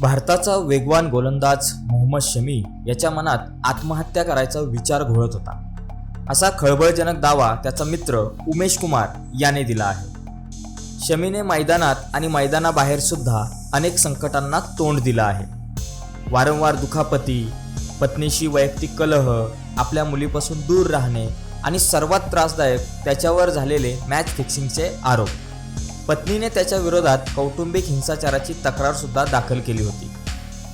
भारताचा वेगवान गोलंदाज मोहम्मद शमी याच्या मनात आत्महत्या करायचा विचार घोळत होता. असा खळबळजनक दावा त्याचा मित्र उमेश कुमार याने दिला आहे. शमीने मैदानात आणि मैदानाबाहेर सुद्धा अनेक संकटांना तोंड दिलं आहे. वारंवार दुखापती पत्नीशी वैयक्तिक कलह आपल्या मुलीपासून दूर राहणे आणि सर्वात त्रासदायक त्याच्यावर झालेले मॅच फिक्सिंगचे आरोप. पत्नीने त्याच्या विरोधात कौटुंबिक हिंसाचाराची तक्रार सुद्धा दाखल केली होती.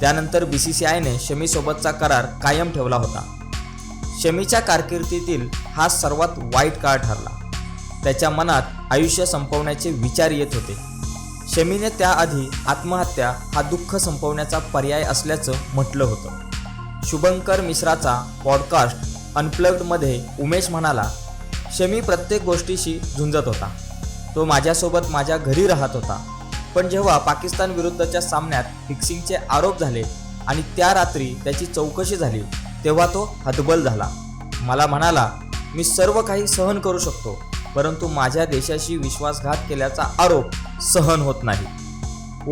त्यानंतर बी सी सी आयने शमीसोबतचा करार कायम ठेवला होता. शमीच्या कारकिर्दीतील हा सर्वात वाईट काळ ठरला. त्याच्या मनात आयुष्य संपवण्याचे विचार येत होते. शमीने त्याआधी आत्महत्या हा दुःख संपवण्याचा पर्याय असल्याचं म्हटलं होतं. शुभंकर मिश्राचा पॉडकास्ट अनप्लग्डमध्ये उमेश म्हणाला शमी प्रत्येक गोष्टीशी झुंजत होता. तो माझ्यासोबत माझ्या घरी राहत होता. पण जेव्हा पाकिस्तान विरुद्धच्या सामन्यात फिक्सिंगचे आरोप झाले आणि त्या रात्री त्याची चौकशी झाली तेव्हा तो हतबल झाला. मला म्हणाला मी सर्व काही सहन करू शकतो परंतु माझ्या देशाशी विश्वासघात केल्याचा आरोप सहन होत नाही.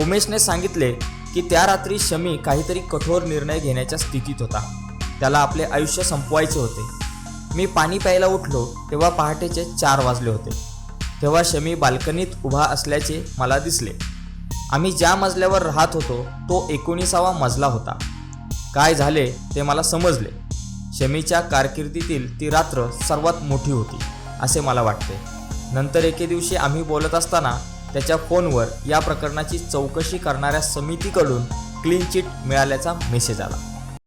उमेशने सांगितले की त्या रात्री शमी काहीतरी कठोर निर्णय घेण्याच्या स्थितीत होता. त्याला आपले आयुष्य संपवायचे होते. मी पाणी प्यायला उठलो तेव्हा पहाटेचे चार वाजले होते. तेव्हा शमी बाल्कनीत उभा असल्याचे मला दिसले. आम्ही ज्या मजल्यावर राहत होतो तो एकोणीसावा मजला होता. काय झाले ते मला समजले. शमीच्या कारकिर्दीतील ती रात्र सर्वात मोठी होती असे मला वाटते. नंतर एके दिवशी आम्ही बोलत असताना त्याच्या फोनवर या प्रकरणाची चौकशी करणाऱ्या समितीकडून क्लीन चिट मिळाल्याचा मेसेज आला.